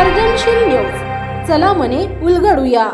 सर्जनशील न्यूज. चला मने उलगडूया.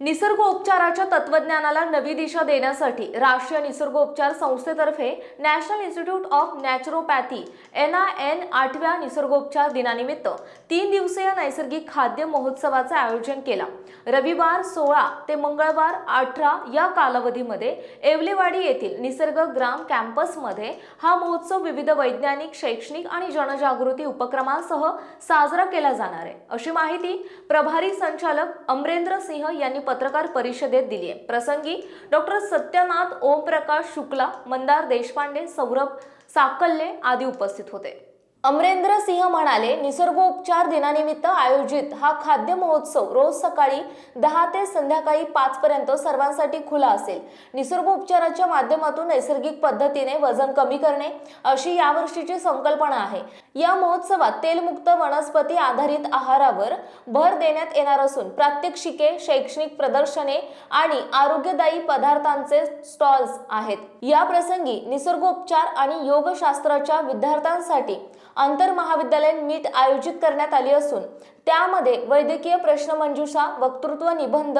निसर्गोपचाराच्या तत्वज्ञानाला नवी दिशा देण्यासाठी राष्ट्रीय निसर्गोपचार संस्थेतर्फे national institute of naturopathy N I N आठव्या निसर्गोपचार दिनानिमित्त तीन दिवसीय नैसर्गिक खाद्य महोत्सवाचं आयोजन केला. रविवार सोळा ते मंगळवार अठरा या कालावधीमध्ये येवलेवाडी येथील निसर्ग ग्राम कॅम्पसमध्ये हा महोत्सव विविध वैज्ञानिक शैक्षणिक आणि जनजागृती उपक्रमांसह साजरा केला जाणार आहे. अशी माहिती प्रभारी संचालक अमरेंद्र सिंह यांनी पत्रकार परिषदेत दिली आहे प्रसंगी डॉक्टर सत्यनाथ ओमप्रकाश शुक्ला मंदार देशपांडे सौरभ साकल्ले आदी उपस्थित होते. अमरेंद्र सिंह म्हणाले निसर्गोपचार दिनानिमित्त आयोजित हा खाद्य महोत्सव रोज सकाळी दहा ते संध्याकाळी पाच पर्यंत सर्वांसाठी खुला असेल. निसर्गोपचाराच्या माध्यमातून नैसर्गिक पद्धतीने वजन कमी करणे अशी यावर्षीची संकल्पना आहे. या महोत्सवात तेलमुक्त वनस्पती आधारित आहारावर भर देण्यात येणार असून प्रात्यक्षिके शैक्षणिक प्रदर्शने आणि आरोग्यदायी पदार्थांचे स्टॉल्स आहेत. या प्रसंगी निसर्गोपचार आणि योगशास्त्राच्या विद्यार्थ्यांसाठी आंतर महाविद्यालयीन मीट आयोजित करण्यात आली असून त्यामध्ये वैद्यकीय प्रश्नमंजुषा वक्तृत्व निबंध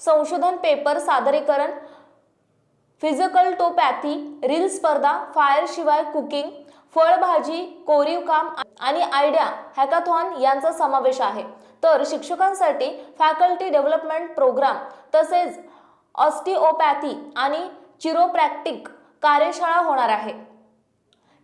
संशोधन पेपर सादरीकरण फिजिकल टोपॅथी रील स्पर्धा फायर शिवाय कुकिंग फळभाजी कोरीव काम आणि आयडिया हॅकाथॉन यांचा समावेश आहे. तर शिक्षकांसाठी फॅकल्टी डेव्हलपमेंट प्रोग्राम तसेच ऑस्टिओपॅथी आणि चिरोप्रॅक्टिक कार्यशाळा होणार आहे.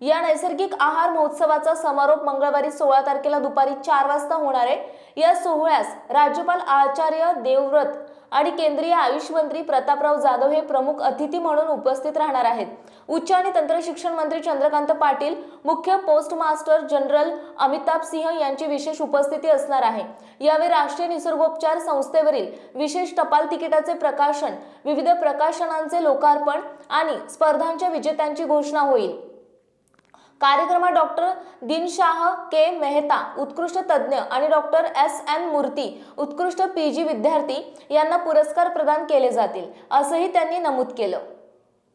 या नैसर्गिक आहार महोत्सवाचा समारोप मंगळवारी सोळा तारखेला दुपारी चार वाजता होणार आहे. या सोहळ्यास राज्यपाल आचार्य देवव्रत आणि केंद्रीय आयुष मंत्री प्रतापराव जाधव हे प्रमुख अतिथी म्हणून उपस्थित राहणार आहेत. उच्च आणि तंत्र शिक्षण मंत्री चंद्रकांत पाटील मुख्य post master general Amitabh Singh यांची विशेष उपस्थिती असणार आहे. यावेळी राष्ट्रीय निसर्गोपचार संस्थेवरील विशेष टपाल तिकिटाचे प्रकाशन विविध प्रकाशनांचे लोकार्पण आणि स्पर्धांच्या विजेत्यांची घोषणा होईल. कार्यक्रमात डॉक्टर दिनशाह के मेहता उत्कृष्ट तज्ज्ञ आणि डॉक्टर एस एन मूर्ती उत्कृष्ट पी जी विद्यार्थी यांना पुरस्कार प्रदान केले जातील असंही त्यांनी नमूद केलं.